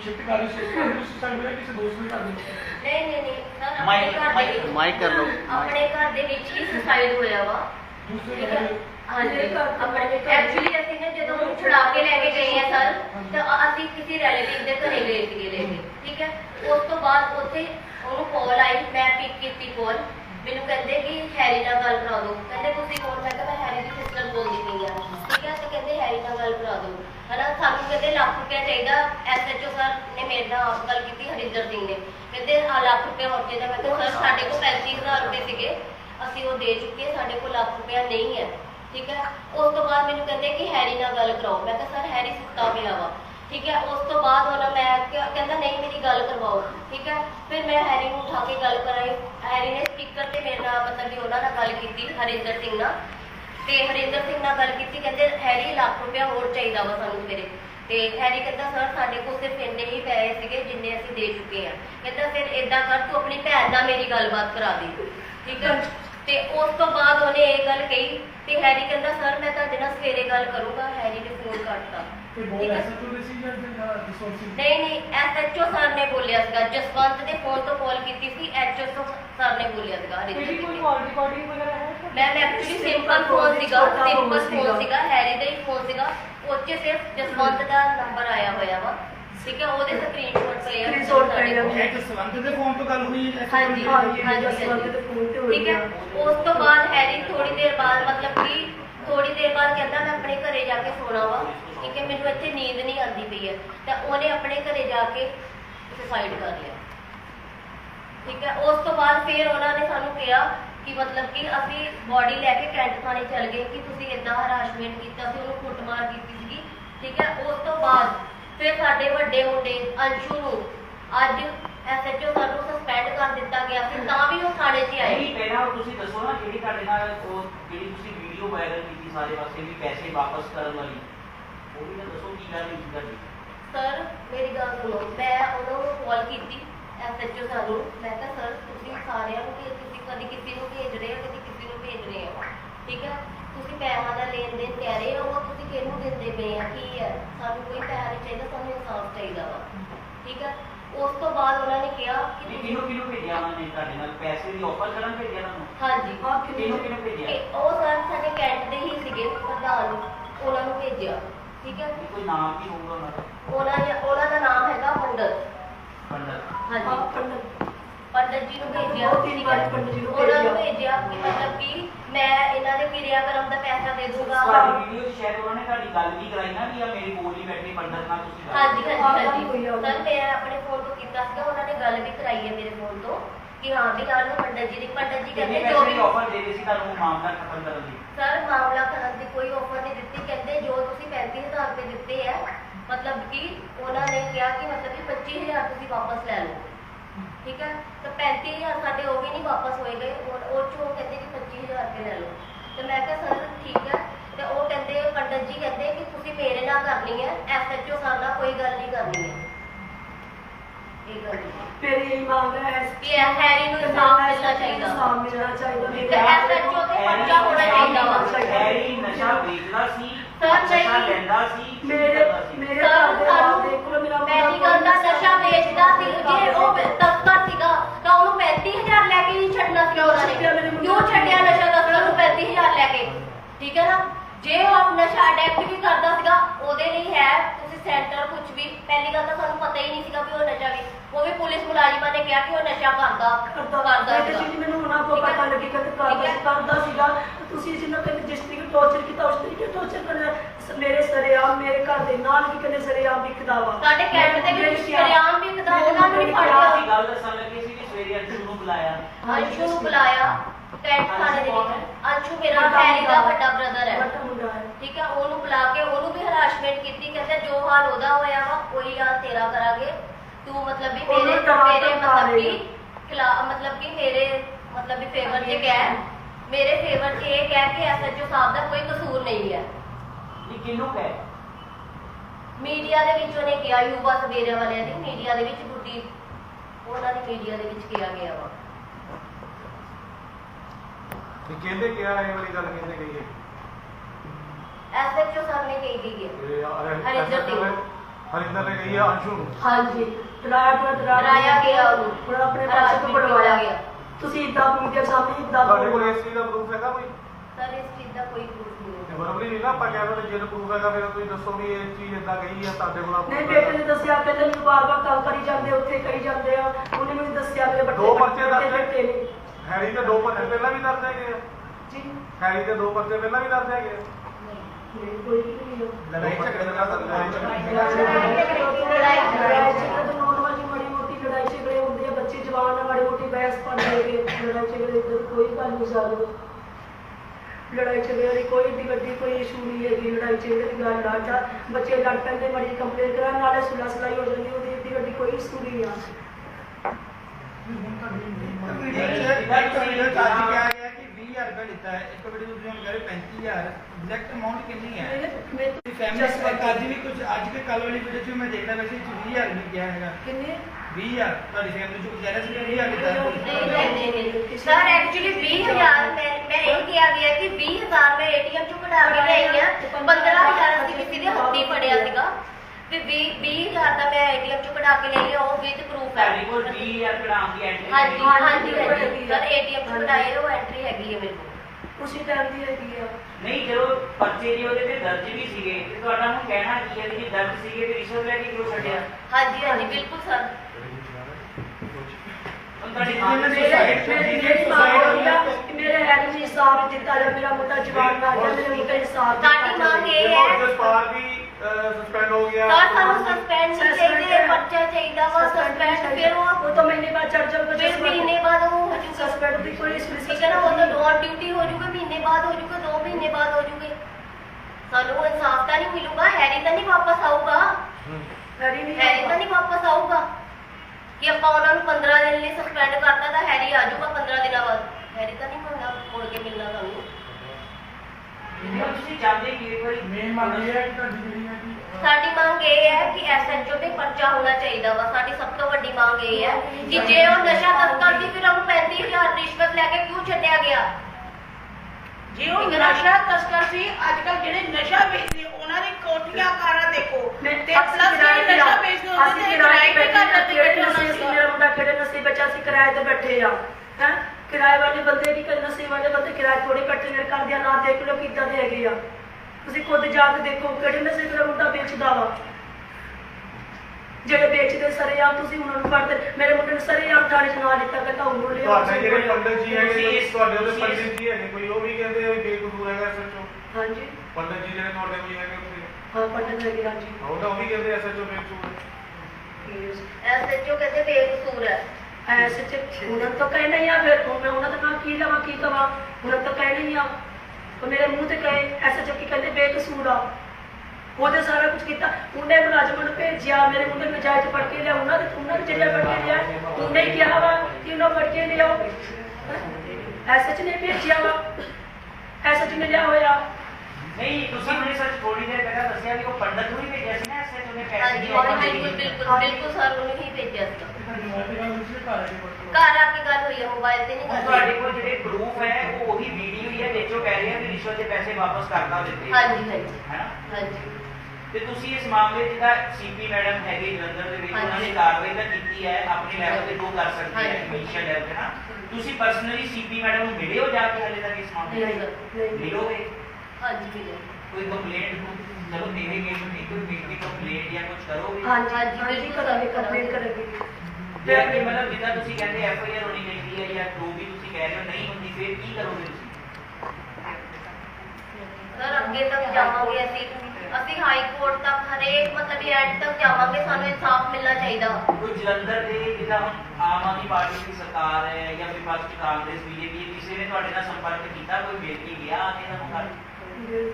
ਸ਼ਿਫਟ ਕਰ ਰਹੀ ਸੀ ਸੁਸਾਈਡ ਹੋਇਆ ਕਿਸੇ ਦੋਸਤ ਦੇ ਘਰ ਦੇ ਵਿੱਚ। ਨਹੀਂ ਨਹੀਂ ਨਹੀਂ। ਸਰ ਆਪਣੇ ਮਾਈਕ- ਘਰ ਦੇ ਮਾਈਕ- ਵਿੱਚ ਮਾਈਕ ਕਰ ਲਓ। ਆਪਣੇ ਘਰ ਦੇ ਵਿੱਚ ਹੀ ਸੁਸਾਈਡ ਹੋਇਆ ਵਾ। ਦੂਸਰੇ ਘਰ ਦੇ- ਹਾਂਜੀ। ਆਪਣੇ ਐਕਚੁਅਲੀ ਅਸੀਂ ਨਾ ਜਦੋਂ ਉਹਨੂੰ ਛੁਡਾ ਕੇ ਲੈ ਕੇ ਗਏ ਆ ਸਰ ਤਾਂ ਅਸੀਂ ਕਿਸੇ ਰਿਲੇਟਿਵ ਦੇ ਘਰੇ ਗਏ ਸੀਗੇ ਲੈ ਕੇ ਠੀਕ ਹੈ? ਉਸ ਤੋਂ ਬਾਅਦ ਉੱਥੇ ਉਹਨੂੰ ਕਾਲ ਆਈ ਮੈਂ ਪਿਕ ਕੀਤੀ ਕਾਲ ਮੈਨੂੰ ਕਹਿੰਦੇ ਕਿ ਹੈਰੀ ਨਾਲ ਗੱਲ ਕਰਾ ਦਿਓ। ਕਹਿੰਦੇ ਤੁਸੀਂ ਦਿਓ। ਹਨਾ ਸਾਨੂੰ ਕਹਿੰਦੇ ਲੱਖ ਰੁਪਇਆ ਚਾਹੀਦਾ ਐਸਐਚਓ ਸਰ ਨੇ ਮੇਰੇ ਨਾਲ ਆਪ ਗੱਲ ਕੀਤੀ ਹਰਿੰਦਰ ਸਿੰਘ ਨੇ। ਕਹਿੰਦੇ ਆ ਲੱਖ ਰੁਪਇਆ ਹੋਰ ਚਾਹੀਦਾ ਮੈਂ ਕਿਹਾ ਸਰ ਸਾਡੇ ਕੋਲ 35000 ਰੁਪਏ ਸੀਗੇ ਅਸੀਂ ਉਹ ਦੇ ਚੁੱਕੇ ਸਾਡੇ ਕੋਲ ਲੱਖ ਰੁਪਇਆ ਨਹੀਂ ਹੈ। ਠੀਕ ਹੈ? ਉਸ ਤੋਂ ਬਾਅਦ ਮੈਨੂੰ ਕਹਿੰਦੇ ਕਿ ਹੈਰੀ ਨਾਲ ਗੱਲ ਕਰਾਓ। ਮੈਂ ਕਿਹਾ ਸਰ ਹੈਰੀ ਸੁੱਤਾ ਪਿਆ ਵਾ। ਠੀਕ ਹੈ? ਉਸ ਤੋਂ ਬਾਅਦ ਉਹਨਾਂ ਮੈਂ ਕਿਹਾ- ਕਹਿੰਦਾ ਨਹੀਂ ਮੇਰੀ ਗੱਲ ਕਰਵਾਓ। ਠੀਕ ਹੈ? ਫਿਰ ਮੈਂ ਹੈਰੀ ਨੂੰ ਉਠਾ ਕੇ ਗੱਲ ਕਰਾਈ। ਹੈਰੀ ਨੇ ਸਪੀਕਰ ਤੇ ਮੇਰੇ ਨਾਲ ਮਤਲਬ ਕਿ ਉਹਨਾਂ ਨਾਲ ਗੱਲ ਕੀਤੀ ਹਰਿੰਦਰ ਸਿੰਘ ਨਾਲ। ਤੇ ਹਰਿੰਦਰ ਸਿੰਘ ਨਾਲ ਗੱਲ ਕੀਤੀ ਕਹਿੰਦੇ ਹੈਰੀ ਲੱਖ ਰੁਪਇਆ ਹੋਰ ਚਾਹੀਦਾ ਵਾ ਸਾਨੂੰ ਸਵੇਰੇ। ਤੇ ਹੈਰੀ ਕਹਿੰਦਾ ਸਰ ਸਾਡੇ ਕੋਲ ਸਿਰਫ ਇੰਨੇ ਹੀ ਪੈਸੇ ਸੀਗੇ ਜਿੰਨੇ ਅਸੀਂ ਦੇ ਚੁੱਕੇ ਆ ਕਹਿੰਦਾ ਫਿਰ ਇਦਾਂ ਕਰ ਤੂੰ ਆਪਣੀ ਭੈਣ ਨਾਲ ਮੇਰੀ ਗੱਲਬਾਤ ਕਰਾ ਦੇ। ਠੀਕ ਹੈ ਤੇ ਉਸ ਤੋਂ ਬਾਅਦ ਉਹਨੇ ਇਹ ਗੱਲ ਕਹੀ ਤੇ ਹੈਰੀ ਕਹਿੰਦਾ ਸਰ ਮੈਂ ਤੁਹਾਡੇ ਨਾਲ ਸਵੇਰੇ ਗੱਲ ਕਰੂੰਗਾ। ਹੈਰੀ ਨੇ ਫੋਨ ਕੱਟਤਾ। ਠੀਕ ਬੋਲ। ਐਸਾ ਤੋਂ ਸੀ ਜਾਂ ਫਿਰ ਦਿਸੋਂ ਸੀ ਨਹੀਂ ਨਹੀਂ ਐਸਐਚਓ ਸਰ ਨੇ ਬੋਲਿਆ ਸੀਗਾ। ਜਸਵੰਤ ਦੇ ਫੋਨ ਤੋਂ ਕਾਲ ਕੀਤੀ ਸੀ ਐਚਓ ਸਰ ਨੇ ਬੋਲਿਆ ਸੀਗਾ ਹਰਿੰਦਰ ਕਿਹੜੀ ਸਿੰਘ ਕੋਈ ਨੇ ਕਾਲ ਰਿਕਾਰਡਿੰਗ ਵਗੈਰਾ ਹੈ ਮੈਂ ਐਕਚੁਅਲੀ ਸਿੰਪਲ ਫੋਨ ਸੀਗਾ ਸਿੰਪਲ ਫੋਨ ਸੀਗਾ। ਹੈਰੀ ਦਾ ਹੀ ਫੋਨ ਸੀਗਾ। ਉਹ 'ਚ ਸਿਰਫ ਜਸਵੰਤ ਦਾ ਨੰਬਰ ਆਇਆ ਹੋਇਆ ਵਾ। ਠੀਕ ਹੈ ਉਹਦੇ ਸਕਰੀਨਸ਼ਾਟ Screenshot। ਇਹ ਜਸਵੰਤ ਦੇ ਫੋਨ ਤੋਂ ਗੱਲ ਹੋਈ ਹੈ ਹਾਂਜੀ ਹਾਂਜੀ ਹਾਂਜੀ ਜਸਵੰਤ ਦੇ ਫੋਨ ਤੇ ਹੋਈ ਠੀਕ ਹੈ ਆ। ਉਸ ਤੋਂ ਬਾਅਦ ਹੈਰੀ ਥੋੜੀ ਦੇਰ ਬਾਅਦ ਮਤਲਬ ਕਿ ਥੋੜੀ ਦੇਰ ਬਾਅਦ ਕਹਿੰਦਾ ਮੈਂ ਆਪਣੇ ਘਰੇ ਜਾ ਕੇ ਸੋਣਾ ਵਾ। ਠੀਕ ਹੈ, ਮੈਨੂੰ ਇੱਥੇ ਨੀਂਦ ਨਹੀਂ ਆਉਂਦੀ ਪਈ ਹੈ। ਤਾਂ ਉਹਨੇ ਆਪਣੇ ਘਰੇ ਜਾ ਕੇ ਸੁਸਾਈਡ ਕਰ ਲਿਆ। ਠੀਕ ਹੈ, ਉਸ ਤੋਂ ਬਾਅਦ ਫਿਰ ਉਹਨਾਂ ਨੇ ਸਾਨੂੰ ਕਿਹਾ ਕਿ ਮਤਲਬ ਕਿ ਅਸੀਂ ਬੋਡੀ ਲੈ ਕੇ ਕੈਂਟ ਥਾਣੇ ਚੱਲ ਗਏ ਕਿ ਤੁਸੀਂ ਇਦਾਂ ਹਰਾਸਮੈਂਟ ਕੀਤਾ ਸੀ ਉਹਨੂੰ ਕੁੱਟਮਾਰ ਕੀਤੀ ਸੀਗੀ। ਠੀਕ ਹੈ, ਉਸ ਤੋਂ ਬਾਅਦ ਫਿਰ ਸਾਡੇ ਵੱਡੇ ਮੁੰਡੇ ਅੰਸ਼ੂ ਨੂੰ ਅੱਜ ਐਸਐਚਓ ਸਾਨੂੰ ਸਸਪੈਂਡ ਕਰ ਦਿੱਤਾ ਗਿਆ ਸੀ, ਤਾਂ ਵੀ ਉਹ ਥਾਣੇ 'ਚ ਆਏ। ਨਹੀਂ, ਪਹਿਲਾਂ ਤੁਸੀਂ ਦੱਸੋ ਨਾ ਜਿਹੜੀ ਤੁਹਾਡੇ ਨਾਲ ਉਹ ਜਿਹੜੀ ਤੁਸੀਂ ਵੀਡੀਓ ਵਾਇਰਲ ਕੀਤੀ ਸਾਰੇ ਪਾਸੇ ਵੀ ਪੈਸੇ ਵਾਪਸ ਕਰਨ ਵਾਲੀ। ਉਹ ਵੀ ਤਾਂ ਦੱਸੋ ਕੀ ਗੱਲ ਹੋਈ ਤੁਹਾਡੀ ਸਰ ਮੇਰੀ ਗੱਲ ਸੁਣੋ ਮੈਂ ਉਹਨਾਂ ਨੂੰ ਕਾਲ ਕੀਤੀ ਐਸਐਚਓ ਸਾਨੂੰ ਮੈਂ ਕਿਹਾ ਸਰ ਤੁਸੀਂ ਸਾਰਿਆਂ ਨੂੰ ਭੇਜ ਤੁਸੀਂ ਕਦੀ ਕਿਸੇ ਨੂੰ ਭੇਜ ਰਹੇ ਹੋ ਕਦੀ ਕਿਸੇ ਨੂੰ ਭੇਜ ਰਹੇ ਹੋ? ਠੀਕ ਹੈ? ਤੁਸੀਂ ਪੈਸਾ ਦਾ ਲੈਣ ਦੇਣ ਕਹਿ ਰਹੇ ਹੋ ਤੁਸੀਂ ਕਿਹਨੂੰ ਦਿੰਦੇ ਪਏ ਆ? ਕੀ ਹੈ? ਸਾਨੂੰ ਕੋਈ ਪੈਸਾ ਨਹੀਂ ਚਾਹੀਦਾ ਸਾਨੂੰ ਇਨਸਾਫ ਚਾਹੀਦਾ ਵਾ। ਠੀਕ ਹੈ? ਉਸ ਤੋਂ ਬਾਅਦ ਉਹਨਾਂ ਨੇ ਕਿਹਾ ਕਿ ਵੀ ਤੁਸੀਂ ਕਿਹਨੂੰ ਕਿਹਨੂੰ ਭੇਜਿਆ ਉਹਨਾਂ ਨੇ ਤੁਹਾਡੇ ਨਾਲ? ਪੈਸੇ ਦੀ ਆਫਰ ਕਰਨ ਭੇਜਿਆ ਤੁਹਾਨੂੰ? ਹਾਂਜੀ। ਕਿਹਨੂੰ ਕਿਹਨੂੰ ਭੇਜਿਆ? ਕਿ ਉਹ ਸਰ ਸਾਡੇ ਕੈਂਟ ਦੇ ਹੀ ਸੀਗੇ ਪ੍ਰਧਾਨ ਉਹਨਾਂ ਨੂੰ ਭੇਜਿਆ। ਠੀਕ ਹੈ? ਵੀ ਕੋਈ ਨਾਮ ਕੀ ਹੋਊਗਾ ਉਹਨਾਂ ਦਾ? ਉਹਨਾਂ ਦਾ ਉਹਨਾਂ ਦਾ ਨਾਮ ਹੈਗਾ ਪੰਡਤ। ਪੰਡਤ। ਹਾਂਜੀ। ਪੰਡਤ। ਪੰਡਤ ਜੀ ਨੂੰ ਭੇਜਿਆ। ਦੋ ਤਿੰਨ ਵਾਰੀ ਪੰਡਤ ਜੀ ਨੂੰ ਉਹਨਾਂ ਨੂੰ ਭੇਜਿਆ। ਕਿ ਮਤਲਬ ਕਿ ਮੈਂ ਇਹਨਾਂ ਦੇ ਕਿਰਿਆ ਕਰਮ ਦਾ ਪੈਸਾ ਦੇ ਦੂੰਗਾ। ਤੁਹਾਡੀ ਵੀਡੀਓ ਸ਼ਾਇਦ ਉਹਨਾਂ ਨੇ ਤੁਹਾਡੀ ਗੱਲ ਵੀ ਕਰਾਈ ਨਾ ਕਿ ਆ ਮੇਰੇ ਕੋਲ ਹੀ ਬੈਠੇ ਪੰਡਤ ਨਾਲ ਤੁਸੀਂ ਗੱਲ ਹਾਂਜੀ ਹਾਂਜੀ ਹਾਂਜੀ। ਸਰ ਮੈਂ ਆਪਣੇ ਫੋਨ ਤੋਂ ਕੀਤਾ ਸੀਗਾ ਉਹਨਾਂ ਨੇ ਗੱਲ ਵੀ ਕਰਾਈ ਹੈ ਮੇਰੇ ਫੋਨ ਤੋਂ। ਕਿ ਹਾਂ ਵੀ ਨਾਲ ਨੂੰ ਪੰਡਤ ਜੀ ਦੀ ਪੰਡਤ ਜੀ ਕਹਿੰਦੇ ਜੋ ਵੀ ਆਫਰ ਦੇ ਰਹੇ ਸੀ ਤੁਹਾਨੂੰ ਮਾਮਲਾ ਖਤਮ ਕਰਨ ਦੀ? ਸਰ ਮਾਮਲਾ ਕਰਨ ਦੀ ਕੋਈ ਆਫਰ ਨਹੀਂ ਦਿੱਤੀ। ਕਹਿੰਦੇ ਜੋ ਤੁਸੀਂ 35000 ਰੁਪਏ ਦਿੱਤੇ ਹੈ ਮਤਲਬ ਕਿ ਉਹਨਾਂ ਨੇ ਕਿਹਾ ਕਿ ਮਤਲਬ ਕਿ 25000 ਤੁਸੀਂ ਵਾਪਸ ਲੈ ਲਓ। ਠੀਕ ਹੈ? ਤਾਂ 35000 ਸਾਡੇ ਉਹ ਵੀ ਨਹੀਂ ਵਾਪਸ ਹੋਏ ਗਏ। ਉਹ ਉਹ 'ਚੋਂ ਕਹਿੰਦੇ ਕਿ 25000 ਰੁਪਏ ਲੈ ਲਓ। ਤੇ ਮੈਂ ਕਿਹਾ ਸਰ ਠੀਕ ਹੈ। ਤੇ ਉਹ ਕਹਿੰਦੇ ਪੰਡਤ ਜੀ ਕਹਿੰਦੇ ਕਿ ਤੁਸੀਂ ਮੇਰੇ ਨਾਲ ਕਰਨੀ ਹੈ। ਐਸਐਚਓ ਸਾਹਿਬ ਨਾਲ ਕੋਈ ਗੱਲ ਨਹੀਂ ਕਰਨੀ ਹੈ। ਇਹ ਮੰਗ ਹੈ ਕਿ ਹੈਰੀ ਨੂੰ ਇਨਸਾਫ ਮਿਲਣਾ ਚਾਹੀਦਾ। ਇਨਸਾਫ ਮਿਲਣਾ ਚਾਹੀਦਾ। ਤੇ ਐਸਐਚਓ ਤੇ ਪਰਚਾ ਹੋਣਾ ਚਾਹੀਦਾ ਵਾ। ਹੈਰੀ ਨਸ਼ਾ ਵੇਚਦਾ ਸੀ ਸਰ। ਨਸ਼ਾ ਲੈਂਦਾ ਸੀ ਮੇਰੇ? ਮੇਰੇ ਘਰ ਦੇ ਦੇਖ ਮੇਰਾ ਮੁੰਡਾ ਮੈਡੀਕਲ ਦਾ ਨਸ਼ਾ ਵੇਚਦਾ ਸੀ ਜੇ ਉਹ ਤਸਕਰ ਸੀਗਾ ਤਾਂ ਉਹਨੂੰ 35000 ਲੈ ਕੇ ਨਹੀਂ ਛੱਡਣਾ ਸੀ ਉਹਨਾਂ ਨੇ। ਕਿਉਂ ਛੱਡਿਆ ਨਸ਼ਾ ਤਸਕਰ ਨੂੰ 35000 ਲੈ ਕੇ? ਠੀਕ ਹੈ ਨਾ? ਜੇ ਉਹ ਨਸ਼ਾ ਅਡੈਕਟ ਵੀ ਕਰਦਾ ਸੀਗਾ ਉਹਦੇ ਲਈ ਹੈ ਤੁਸੀਂ ਸੈਂਟਰ ਕੁਝ ਪਹਿਲੀ ਗੱਲ ਤਾਂ ਸਾਨੂੰ ਪਤਾ ਹੀ ਨਹੀਂ ਸੀਗਾ ਵੀ ਉਹ ਨਸ਼ਾ ਵੀ ਉਹ ਵੀ ਪੁਲਿਸ ਮੁਲਾਜ਼ਮਾਂ ਨੇ ਕਿਹਾ ਕਿ ਉਹ ਨਸ਼ਾ ਕਰਦਾ ਕਰਦਾ ਕਰਦਾ ਤੇ ਸੀਗਾ। ਜੀ ਮੈਨੂੰ ਉਹਨਾਂ ਕੋ ਠੀਕ ਹੈ। ਪਤਾ ਲੱਗੇ ਕਿ ਕਰਦਾ ਕਰਦਾ ਸੀਗਾ ਤੇ ਤੁਸੀਂ ਜਿੰਨਾ ਕਹਿੰਦੇ ਜਿਸ ਤਰੀਕੇ ਟੌਰਚਰ ਕੀਤਾ ਉਸ ਤਰੀਕੇ ਟੌਰਚਰ ਕਰਨਾ। ਮੇਰੇ ਸਰੇਆਮ ਮੇਰੇ ਘਰ ਦੇ ਨਾਲ ਵੀ ਕਹਿੰਦੇ ਸਰੇਆਮ ਵਿਕਦਾ ਵਾ ਸਾਡੇ ਕੈਂਪ ਦੇ ਵਿੱਚ ਸ਼ਰੇਆਮ ਵਿਕਦਾ, ਉਹਨਾਂ ਨੂੰ ਵੀ ਫੜ ਲਿਆ। ਅਸੀਂ ਗੱਲ ਦੱਸਣ ਲੱਗੇ ਸੀ ਕਿ ਸਵੇਰੇ ਅੰਸ਼ੂ ਨੂੰ ਬੁਲਾਇਆ। ਅੰਸ਼ੂ ਨੂੰ ਬੁਲਾਇਆ। ਕੈਂਟ ਥਾਣੇ ਦੇ ਵਿੱਚ। ਅੰਸ਼ੂ ਮੇਰਾ ਵੱਡਾ ਹੈਰੀ ਦਾ ਮੁੰਡਾ। ਵੱਡਾ ਬ੍ਰਦਰ ਹੈ। ਵੱਡਾ ਮੁੰਡਾ ਹੈ। ਠੀਕ ਹੈ ਉਹਨੂੰ ਬੁਲਾ ਕੇ ਉਹਨੂੰ ਵੀ ਹਰਾਸਮੈਂਟ ਕੀਤੀ ਕਹਿੰਦੇ ਜੋ ਹਾਲ ਉਹਦਾ ਹੋਇਆ ਵਾ ਉਹੀ ਹਾਲ ਤੇਰਾ ਕਰਾਂਗੇ। ਤੂੰ ਮਤਲਬ ਵੀ ਉਹਨੂੰ ਮੇਰੇ ਡਰਾ ਮੇਰੇ ਧਮਕਾ ਮਤਲਬ ਕਿ ਖਿਲਾ- ਮਤਲਬ ਕਿ ਮੇਰੇ ਮਤਲਬ ਵੀ ਫੇਵਰ 'ਚ ਕਹਿ। ਮੇਰੇ ਫੇਵਰ 'ਚ ਇਹ ਕਹਿ ਕਿ ਐਸਐਚਓ ਸਾਹਿਬ ਦਾ ਕੋਈ ਕਸੂਰ ਨਹੀਂ ਹੈ। ਇਹ ਕਿਹਨੂੰ ਕਹੇ? ਮੀਡੀਆ ਦੇ ਵਿੱਚ ਉਹਨੇ ਕਿਹਾ ਯੂਵਾ ਸਵੇਰੇ ਵਾਲਿਆਂ ਦੀ ਮੀਡੀਆ ਦੇ ਵਿੱਚ ਗੁੱਡੀ ਉਹਨਾਂ ਦੀ ਮੀਡੀਆ ਦੇ ਵਿੱਚ ਕਿਹਾ ਗਿਆ ਵਾ। ਤੇ ਕਹਿੰਦੇ ਕਿਹਾ ਇਹ ਵਾਲੀ ਗੱਲ ਕਹਿੰਦੇ ਗਈ ਹੈ? ਐਸਐਚਓ ਸਾਹਿਬ ਨੇ ਕਹੀ ਗਈ ਹੈ। ਤੇ ਹਰਿੰਦਰ ਹਰਿੰਦਰ ਸਿੰਘ। ਹਰਿੰਦਰ ਨੇ ਗਈ ਹੈ ਅੰਸ਼ੂ ਨੂੰ। ਹਾਂਜੀ। ਡਰਾਇਆ ਪੂਰਾ ਡਰਾ ਡਰਾਇਆ ਗਿਆ ਉਹਨੂੰ। ਪੂਰਾ ਆਪਣੇ ਪਾਸੇ ਤੋਂ ਕੀਤਾ ਗਿਆ। ਤੁਸੀਂ ਇਦਾਂ ਮੀਡੀਆ ਸਾਹਮਣੇ ਇਦਾਂ ਤੁਹਾਡੇ ਕੋਲ ਇਸ ਚੀਜ਼ ਦਾ ਪ੍ਰੂਫ ਹੈਗਾ ਕੋਈ? ਸਰ ਇਸ ਚੀਜ਼ ਦਾ ਕੋਈ ਪ੍ਰੂਫ ਨਹੀਂ ਤੇ ਹੈ ਬਰਬਲੀ ਨਹੀਂ ਨਾ ਆਪਾਂ ਕਹਿ ਰਹੇ ਜੇ ਪ੍ਰੂਫ ਹੈਗਾ ਫਿਰ ਤੁਸੀਂ ਦੱਸੋ ਵੀ ਇਹ ਚੀਜ਼ ਇਦਾਂ ਗਈ ਹੈ ਤੁਹਾਡੇ ਕੋਲ ਨਹੀਂ ਬੇਟੇ ਨੇ ਦੱਸਿਆ ਕਹਿੰਦੇ ਮੈਨੂੰ ਬਾਰ-ਬਾਰ ਕੰਮ ਕਰੀ ਜਾਂਦੇ ਉੱਥੇ ਕਰੀ ਜਾਂਦੇ ਆ। ਉਹਨੇ ਮੈਨੂੰ ਦੱਸਿਆ ਮੇਰੇ ਬੱਚੇ ਦੋ ਪਰਚੇ ਹੈ? ਬੇਟੇ ਨੇ। ਹੈਰੀ ਦੇ ਦੋ ਪਰਚੇ ਪਹਿਲਾਂ ਵੀ ਦਰਜ ਹੈਗੇ ਆ। ਜੀ। ਹੈਰੀ ਦੇ ਦੋ ਪਰਚੇ ਪਹਿਲਾਂ ਵੀ ਦਰਜ ਹੈਗੇ ਆ। ਲੜਾਈ ਝਗੜੇ ਦਾ ਤਾਂ ਲੜਾਈ ਝਗੜੇ ਦੀ ਕੋਈ ਵੀ ਵੱਡੀ ਕੋਈ ਇਸ਼ੂ ਨਹੀਂ ਹੈਗੀ ਲੜਾਈ ਝਗੜੇ ਦੀ ਗੱਲ ਨਾ ਬੱਚੇ ਲੜ ਪੈਂਦੇ ਮੜੀ ਕੰਪਲੇਂਟ ਕਰਾਂ ਨਾਲੇ ਸੁਲਾ ਸਲਾਈ ਹੋ ਜਾਂਦੀ ਉਹਦੀ ਇੱਡੀ ਵੱਡੀ ਕੋਈ ਇਸ਼ੂ ਨਹੀਂ ਆ। ਵੀਡੀਓ ਚ ਅੱਜ ਕਿਹਾ ਗਿਆ ਕਿ 20000 ਰੁਪਏ ਲਿੱਤਾ ਹੈ ਇੱਕ ਵੀਡੀਓ ਤੁਸੀਂ ਹੁਣ ਕਹ 35000 ਐਗਜ਼ੈਕਟ ਅਮਾਉਂਟ ਕਿੰਨੀ? ਹੈ ਫੈਮਿਲੀ ਸਪੈਕ ਅੱਜ ਵੀ ਕੁਝ ਅੱਜ ਕੇ ਕੱਲ ਵਾਲੀ ਵੀਡੀਓ ਚ ਮੈਂ ਦੇਖਦਾ ਵੈਸੇ ਇਹ 'ਚ 20000 ਵੀ ਕਿਹਾ ਹੈਗਾ ਕਿੰਨੇ 20000 ਤੁਹਾਡੀ ਫੈਮਿਲੀ ਚ ਕੁਝ ਸੀ 20000 ਲਿੱਤਾ ਹੈ ਸਰ ਐਕਚੁਅਲੀ 20000 ਮੈਂ ਮੈਂ ਇਹ ਕਿਹਾ ਗਿਆ ਕਿ 20000 ਮੈਂ ਏਟੀਐਮ ਚੋਂ ਕਢਾ ਕੇ ਲਈ ਆ। 15000 ਅਸੀਂ ਕਿਸੇ ਦੇ ਹੱਥੀ ਫੜਿਆ ਸੀਗਾ। 20 20000 ਦਾ ਮੈਂ ਏਟੀਐਮ ਚੋਂ ਕਢਾ ਕੇ ਲਈ ਆ ਉਹ ਵਿਦ ਪ੍ਰੂਫ ਹੈ। ਤੁਹਾਡੇ ਕੋਲ 20000 ਕਢਾਉਣ ਦੀ ਐਂਟਰੀ ਹਾਂਜੀ ਹਾਂਜੀ ਹਾਂਜੀ, ਹਾਂਜੀ। ਸਰ ਏਟੀਐਮ ਚੋਂ ਕਢਾਏ ਉਹ ਐਂਟਰੀ ਹੈਗੀ ਹੈ ਮੇਰੇ ਕੋਲ। ਉਸੇ ਟਾਈਮ ਦੀ ਹੈਗੀ ਆ। ਨਹੀਂ ਜਦੋਂ ਪਰਚੇ ਜੀ ਉਹਦੇ ਤੇ ਦਰਜ ਵੀ ਸੀਗੇ ਤੇ ਤੁਹਾਡਾ ਹੁਣ ਕਹਿਣਾ ਕੀ ਹੈ ਕਿ ਜੇ ਦਰਜ ਸੀਗੇ ਤੇ ਰਿਸ਼ਵਤ ਲੈ ਕੇ ਕਿਉਂ ਛੱਡਿਆ? ਹਾਂਜੀ ਹਾਂਜੀ ਬਿਲਕੁਲ ਸਰ। ਹੁਣ ਤੁਹਾਡੀ ਜੀ, ਮਾਂ ਇਹਨਾਂ ਨੇ ਨੇ ਮੇਰੇ society- ਮੇਰੇ ਮੇਰੀ ਮਾਂ ਹੋਈ ਆ ਸਸਪੈਂਡ ਹੋ ਗਿਆ। ਸਰ ਸਾਨੂੰ ਸਸਪੈਂਡ ਨਹੀਂ ਚਾਹੀਦੇ ਪਰਚਾ ਚਾਹੀਦਾ ਵਾ ਸਸਪੈਂਡ ਫਿਰ ਉਹ ਉਹ ਤਾਂ ਮਹੀਨੇ ਬਾਅਦ ਚੜ ਜਾਊਗਾ ਫਿਰ ਮਹੀਨੇ ਬਾਅਦ ਉਹ ਹੋ ਜਾਊਗਾ ਸਸਪੈਂਡ ਦੀ ਕੋਈ ਠੀਕ ਹੈ ਨਾ ਉਹ ਤਾਂ ਡੋਰ ਡਿਊਟੀ ਹੋ ਜਾਊਗਾ ਮਹੀਨੇ ਬਾਅਦ ਹੋ ਜਾਊਗਾ ਦੋ ਮਹੀਨੇ ਬਾਅਦ ਹੋ ਜਾਊਗੇ ਸਾਨੂੰ ਇਨਸਾਫ ਤਾਂ ਨਹੀਂ ਮਿਲੂਗਾ ਹੈਰੀ ਤਾਂ ਨਹੀਂ ਵਾਪਸ ਆਊਗਾ। ਹੈਰੀ ਨਹੀਂ ਹੈਰੀ ਤਾਂ ਨਹੀਂ ਵਾਪਸ ਆਊਗਾ। ਕਿ ਆਪਾਂ ਉਹਨਾਂ ਨੂੰ 15 ਦਿਨ ਲਈ ਸਸਪੈਂਡ ਕਰਤਾ ਤਾਂ ਹੈਰੀ ਆ ਜਾਊਗਾ 15 ਦਿਨਾਂ ਬਾਅਦ। ਹੈਰੀ ਤਾਂ ਨਹੀਂ ਮੁੰਡਾ ਮੁੜ ਕੇ ਮਿਲਣਾ ਤੁਹਾਨੂੰ ਹੁਣ ਤੁਸੀਂ ਚਾਹੁੰਦੇ ਕਿ ਇੱਕ ਵਾਰੀ। ਮੇਨ ਮੰਗ ਹੈ ਕਿ ਤੁਹਾਡੀ ਸਾਡੀ ਮੰਗ ਇਹ ਹੈ ਕਿ ਐਸਐਚਓ ਤੇ ਪਰਚਾ ਹੋਣਾ ਚਾਹੀਦਾ ਵਾ। ਸਾਡੀ ਸਭ ਤੋਂ ਵੱਡੀ ਮੰਗ ਇਹ ਹੈ ਕਿ ਜੇ ਉਹ ਨਸ਼ਾ ਤਸਕਰ ਸੀ ਫਿਰ ਉਹਨੂੰ 35000 ਰਿਸ਼ਵਤ ਲੈ ਕੇ ਕਿਉਂ ਛੱਡਿਆ ਗਿਆ? ਜੇ ਉਹ ਨਸ਼ਾ ਤਸਕਰ ਸੀ ਅੱਜ ਕੱਲ ਜਿਹੜੇ ਨਸ਼ਾ ਵੇਚਦੇ ਉਹਨਾਂ ਦੀ ਕੋਠੀਆਂ ਕਾਰਾਂ ਦੇਖੋ। ਮੈਂ ਤੇ ਪਲੱਸ ਜਿਹੜੇ ਨਸ਼ਾ ਵੇਚਦੇ ਹੁੰਦੇ ਤੇ ਕਿਰਾਏ ਤੇ ਘਰ ਬੈਠੇ ਹੋਣਾ ਸੀ ਮੇਰਾ ਮੁੰਡਾ ਕਿਹੜੇ ਨਸ਼ੇ ਬੱਚਾ ਸੀ ਕਿਰਾਏ ਤੇ ਬੈਠੇ ਆ ਹੈ? ਕਿਰਾਏ ਵਾਲੇ ਬੰਦੇ ਕੀ ਕਰ ਨਸ਼ੇ ਵਾਲੇ ਬੰਦੇ ਕਿਰਾਏ ਥੋੜੇ ਕੱਟੇ ਨੇ ਕਰਦੇ ਆ ਨਾ ਦੇਖ ਲਓ ਕਿੱਦਾਂ ਦੇ ਹੈਗੇ ਆ। ਤੁਸੀਂ ਖੁਦ ਜਾ ਕੇ ਦੇਖੋ ਕਿਹੜੇ ਨਸ਼ੇ ਮੇਰਾ ਮੁੰਡਾ ਵੇਚਦਾ ਵਾ। ਜਿਹੜੇ ਵੇਚਦੇ ਸਰੇਆਮ ਤੁਸੀਂ ਉਹਨਾਂ ਨੂੰ ਫੜਦੇ। ਮੇਰੇ ਮੁੰਡੇ ਨੂੰ ਸਰੇਆਮ ਥਾਣੇ 'ਚ ਨਾਂ ਲਿੱਤਾ ਕਹਿੰਦਾ ਉਹਨੂੰ ਲਿਆ ਤੁਹਾਡੇ ਜਿਹੜੇ ਪੰਡਤ ਜੀ ਹੈਗੇ ਤੁਹਾਡੇ ਉਹਦੇ ਪੰਡਿਤ ਜੀ ਹੈਗੇ ਕੋਈ ਉਹ ਵੀ ਕਹਿੰਦੇ ਆ ਵੀ ਬੇਕਸੂਰ ਹੈਗਾ ਸੱਚੋ ਹਾਂਜੀ। ਪੰਡਤ ਜੀ ਜਿਹੜੇ ਤੁਹਾਡੇ ਕੋਈ ਹੈਗੇ ਉੱਥੇ? ਹਾਂ ਪੰਡਤ ਹੈਗੇ ਹਾਂਜੀ। ਉਹ ਤਾਂ ਉਹ ਵੀ ਕਹਿੰਦੇ ਐ ਸੱਚੋ ਬੇਕਸੂਰ ਐਸਐਚਓ ਕਹਿੰਦੇ ਬੇਕਸੂਰ ਹੈ। ਐਸੇ ਚ ਉਹਨਾਂ ਤੋਂ ਕਹਿ ਨਹੀਂ ਆ ਫਿਰ। ਮੈਂ ਉਹਨਾਂ ਦਾ ਨਾਂ ਕੀ ਲਵਾਂ ਕੀ ਕਵਾਂ? ਉਹਨਾਂ ਤੋਂ ਕਹਿ ਨਹੀਂ ਆ। ਉਹ ਮੇਰੇ ਮੂੰਹ ਤੇ ਕਹੇ ਐਸੇ ਚ ਕੀ ਕਹਿੰਦੇ ਬੇਕਸੂਰ ਆ। ਉਹਦੇ ਸਾਰਾ ਕੁਝ ਕੀਤਾ। ਉਹਨੇ ਮੁਲਾਜ਼ਮਾਂ ਨੂੰ ਭੇਜਿਆ ਮੇਰੇ ਮੁੰਡੇ ਨੂੰ ਨਜਾਇਜ਼ ਫੜ ਕੇ ਲਿਆ ਉਹਨਾਂ ਦੇ ਉਹਨਾਂ ਨੇ ਜਿਹੜਾ ਫੜ ਕੇ ਲਿਆ। ਉਹਨੇ ਹੀ ਕਿਹਾ ਵਾ ਕਿ ਉਹਨੂੰ ਫੜ ਕੇ ਲਿਆਓ। ਐਸੇ ਚ ਨੇ ਭੇਜਿਆ ਵਾ। ਐਸੇ ਚ ਨੇ ਲਿਆ ਹੋਇਆ। ਨਹੀਂ ਤੁਸੀਂ ਮੈਨੂੰ ਸੱਚ ਥੋੜੀ ਦੇਰ ਪਹਿਲਾਂ ਦੱਸਿਆ ਕਿ ਉਹ ਪੰਡਤ ਨੂੰ ਹੀ ਭੇਜਿਆ ਸੀ ਨਾ ਐਸੇ ਉਹਨੇ ਪੈਸੇ ਦੀ ਉਹ offer ਬਿਲਕੁਲ। ਬਿਲਕੁਲ ਬਿਲਕੁਲ ਸਰ ਉਹਨੂੰ ਹੀ ਭੇਜਿਆ ਸੀ। ਘਰ ਆ ਕੇ ਗੱਲ ਹੋਈ ਹੈ ਮੋਬਾਈਲ ਤੇ ਨਹੀਂ ਤੁਹਾਡੇ ਕੋਲ ਜਿਹੜੇ ਪ੍ਰੂਫ ਹੈ ਉਹ ਉਹੀ ਵੀਡੀਓ ਹੀ ਹੈ ਵਿੱਚੋਂ ਕਹਿ ਰਹੇ ਆ ਵੀ ਰਿਸ਼ਵਤ ਦੇ ਪੈਸੇ ਵਾਪਸ ਕਰਦਾ ਦਿੱਤੇ। ਹਾਂਜੀ ਹਾਂਜੀ। ਹੈਨਾ? ਹਾਂਜੀ। ਤੇ ਤੁਸੀਂ ਇਸ ਮਾਮਲੇ 'ਚ ਦਾ ਸੀਪੀ ਮੈਡਮ ਹੈਗੇ ਜਲੰਧਰ ਦੇ ਵਿੱਚ ਉਹਨਾਂ ਨੇ। ਕਾਰਵਾਈ ਤਾਂ ਕੀਤੀ ਹੈ ਆਪਣੇ ਲੈਵਲ ਤੇ ਜੋ ਕਰ ਸਕਦੇ ਹੈ। ਕਮਿਸ਼ਨ ਲੈਵਲ ਤੇ ਨਾ। ਤੁਸੀਂ ਪਰਸਨਲੀ ਸੀਪੀ ਮੈਡਮ ਨੂੰ ਮਿਲੇ ਹੋ ਜਾ ਕੇ ਹਲੇ ਤੱਕ ਇਸ ਮਾਮਲੇ ਨਹੀਂ ਮਿਲੋਗੇ ਹਾਂਜੀ ਮਿਲੇ। ਕੋਈ ਕੰਪਲੇਂਟ ਚਲੋ ਤੇਰੇ ਕੇਸ ਨਹੀਂ ਕੋਈ ਮੇਰੀ ਕੰਪਲੇਂਟ ਜਾਂ ਕੁਝ ਕਰੋਗੇ? ਹਾਂਜੀ ਹਾਂਜੀ, ਬਿਲਕੁਲ ਕਰਾਂਗੇ ਕਰਾਂਗੇ। ਕੰਪਲੇਂਟ ਕਰਾਂਗੇ। ਤੇ ਮਤਲਬ ਜਿੱਦਾਂ ਤੁਸੀਂ ਕਹਿੰਦੇ ਐਫ ਆਈ ਆਰ ਹੋਣੀ ਚਾਹੀਦੀ ਹੈ ਜਾਂ ਜੋ ਵੀ ਤੁਸੀਂ ਕਹਿ ਰਹੇ ਹੋ ਨਹੀਂ ਹੁੰਦੀ ਫਿਰ ਕੀ ਕਰੋਗੇ ਸਰ ਅੱਗੇ ਤੱਕ ਜਾਵਾਂਗੇ ਅਸੀਂ। ਅਸੀਂ ਹਾਈ ਕੋਰਟ ਤੱਕ ਹਰੇਕ ਮਤਲਬ ਐਂਡ ਤੱਕ ਜਾਵਾਂਗੇ ਸਾਨੂੰ ਇਨਸਾਫ ਮਿਲਣਾ ਚਾਹੀਦਾ। ਕੋਈ ਜਲੰਧਰ ਦੇ ਜਿੱਦਾਂ ਆਮ ਆਦਮੀ ਪਾਰਟੀ ਦੀ ਸਰਕਾਰ ਹੈ ਜਾਂ ਵਿਪਕਸ਼ ਕਾਂਗਰਸ ਬੀਜੇਪੀ ਕਿਸੇ ਨੇ ਤੁਹਾਡੇ ਨਾਲ ਸੰਪਰਕ ਕੀਤਾ ਕੋਈ ਵਿਅਕਤੀ ਗਿਆ ਆ ਕੇ ਤੁਹਾਨੂੰ ਘਰ?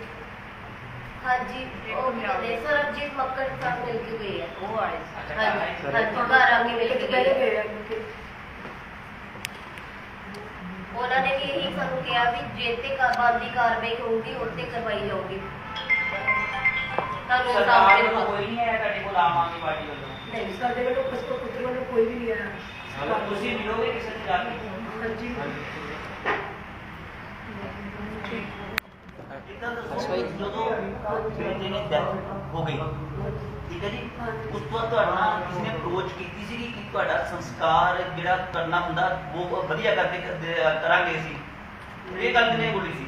ਹਾਂਜੀ ਉਹ ਕਹਿੰਦੇ ਸਰਬਜੀਤ ਮੱਕੜ ਸਾਹਿਬ ਮਿਲ ਕੇ ਗਏ ਆ। ਉਹ ਆਏ ਸੀ। ਅੱਛਾ ਘਰ ਆਏ ਹਾਂਜੀ ਘਰ ਆ ਕੇ ਮਿਲ ਕੇ ਪਹਿਲੇ ਗਏ ਗਏ ਆ। ਕਿਉਂਕਿ ਉਹਨਾਂ ਨੇ ਵੀ ਇਹੀ ਸਾਨੂੰ ਕਿਹਾ ਵੀ ਜੇ ਤੇ ਕਾਰਵਾਈ ਕਾਰਵਾਈ ਹੋਊਗੀ ਉਹ ਤੇ ਕਰਵਾਈ ਜਾਊਗੀ। ਤੁਹਾਨੂੰ ਸਰਕਾਰ ਸਾਹਮਣੇ ਵੱਲੋਂ ਕੋਈ ਨਹੀਂ ਆਇਆ ਤੁਹਾਡੇ ਕੋਲ ਆਮ ਆਦਮੀ ਪਾਰਟੀ ਵੱਲੋਂ? ਨਹੀਂ ਸਾਡੇ ਵੱਲੋਂ ਕੁਝ ਤੋਂ ਪੁੱਤਰ ਵੱਲੋਂ ਕੋਈ ਵੀ ਨਹੀਂ ਆਇਆ। ਮਤਲਬ ਤੁਸੀਂ ਮਿਲੋਗੇ ਕਿਸੇ ਨੂੰ ਜਾ ਕੇ? ਹਾਂਜੀ। ਇਦਾਂ ਦੱਸੋ ਜਦੋਂ ਬੇਟੇ ਨੇ ਡੈਥ ਹੋ ਗਈ ਠੀਕ ਹੈ ਜੀ? ਉਸ ਤੋਂ ਬਾਅਦ ਤੁਹਾਡਾ ਕਿਸੇ ਨੇ ਅਪਰੋਚ ਕੀਤੀ ਸੀ ਕਿ ਤੁਹਾਡਾ ਸੰਸਕਾਰ ਜਿਹੜਾ ਕਰਨਾ ਹੁੰਦਾ ਉਹ ਵਧੀਆ ਕਰਦੇ ਕਰਾਂਗੇ ਸੀ ਇਹ ਗੱਲ ਕਿਨੇ ਬੋਲੀ ਸੀ?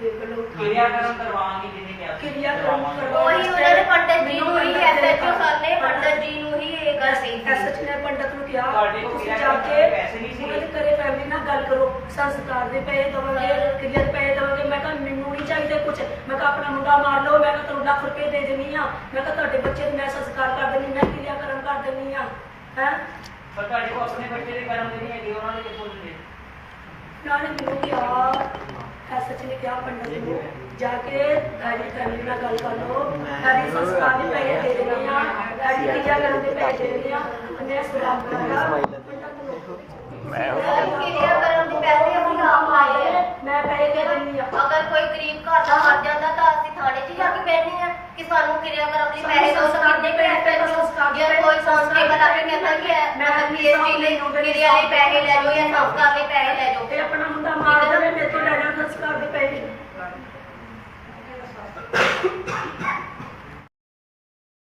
ਕਿਰਿਆ ਕਰਮ ਕਰਵਾਵਾਂਗੇ ਜਿਹਨੇ ਕਿਹਾ ਸੀ? ਕਿਰਿਆ ਕਰਮ। ਕਰਵਾਵਾਂਗੇ। ਉਹੀ ਉਹਨਾਂ ਨੇ ਪੰਡਤ ਜੀ ਨੂੰ ਹੀ ਐਸਐਚਓ ਸਰ ਨੇ ਪੰਡਤ ਜੀ ਨੂੰ ਹੀ ਇਹ ਗੱਲ ਕਹੀ ਸੀ। ਐਸਐਚ ਨੇ ਪੰਡਤ ਨੂੰ ਕਿਹਾ ਤੁਹਾਡੇ ਕੋਲ ਤੁਸੀਂ ਕਿਰਿਆ ਜਾ ਕਰਨ ਕੇ ਦੇ ਪੈਸੇ ਨਹੀਂ ਸੀ? ਉਹਨਾਂ ਦੇ ਘਰੇ ਫੈਮਿਲੀ ਨਾਲ ਗੱਲ ਕਰੋ ਸੰਸਕਾਰ ਦੇ ਪੈਸੇ ਦਵਾਂਗੇ ਕਿਰਿਆ ਦੇ ਪੈਸੇ ਦਵਾਂਗੇ। ਮੈਂ ਕਿਹਾ ਮੈਨੂੰ ਨਹੀਂ ਚਾਹੀਦੇ ਕੁਝ ਮੈਂ ਕਿਹਾ ਆਪਣਾ ਮੁੰਡਾ ਮਾਰ ਲਓ ਮੈਂ ਕਿਹਾ ਤੁਹਾਨੂੰ ਲੱਖ ਰੁਪਏ ਦੇ ਦੇਣੀ ਆ। ਮੈਂ ਕਿਹਾ ਤੁਹਾਡੇ ਬੱਚੇ ਨੂੰ ਮੈਂ ਸੰਸਕਾਰ ਕਰ ਦੇਣੀ ਮੈਂ ਕਿਰਿਆ ਕਰਮ ਕਰ ਦੇਣੀ ਆ। ਹੈ? ਪਰ ਤੁਹਾਡੇ ਕੋਲ ਆਪਣੇ ਬੱਚੇ ਦੇ ਕਰਮ ਦੇ ਨਹੀਂ ਹੈਗੇ ਉਹਨਾਂ ਨੇ ਕਿੱਥੋਂ ਦਿੰਦੇ? ਉਹਨਾਂ ਨੇ ਮੈਨੂੰ ਕਿਹਾ सच ने क्या पंडित को जाके गाड़ी फैमिली ना गल कर लो गाड़ी सस्ता भी पैसे दे देने आ गाड़ी क्रिया करने के पैसे दे देने आ मैं सुराग करा मैं क्रिया करने के पैसे हम नाम लाए मैं पैसे दे देनी आ अगर कोई गरीब घर ਦਾ ਹਰ ਜਾਂਦਾ ਤਾਂ ਅਸੀਂ ਥਾਣੇ 'ਚ ਜਾ ਕੇ ਬੈਠਨੇ ਆ ਕਿ ਸਾਨੂੰ ਕਿਰਿਆ ਕਰਨ ਦੇ ਪੈਸੇ ਦੋ ਕਿੰਨੇ ਪੈਸੇ ਦੋ ਯਾਰ ਕੋਈ ਸੰਸਟੇਬਲ ਆ ਕੇ ਕਹਿੰਦਾ ਕਿ ਮੈਂ ਪੀਐਚਡੀ ਲਈ ਕਿਰਿਆ ਲਈ ਪੈਸੇ ਲੈ ਲਓ ਜਾਂ ਸੰਸਕਾਰ ਲਈ ਪੈਸੇ ਲੈ ਲਓ ਤੇ ਆਪਣਾ ਮੁੰਡਾ ਮਾਰਦਾ ਮੈਂ ਮੇਰੇ ਤੋਂ ਲੈਣਾ Responsibility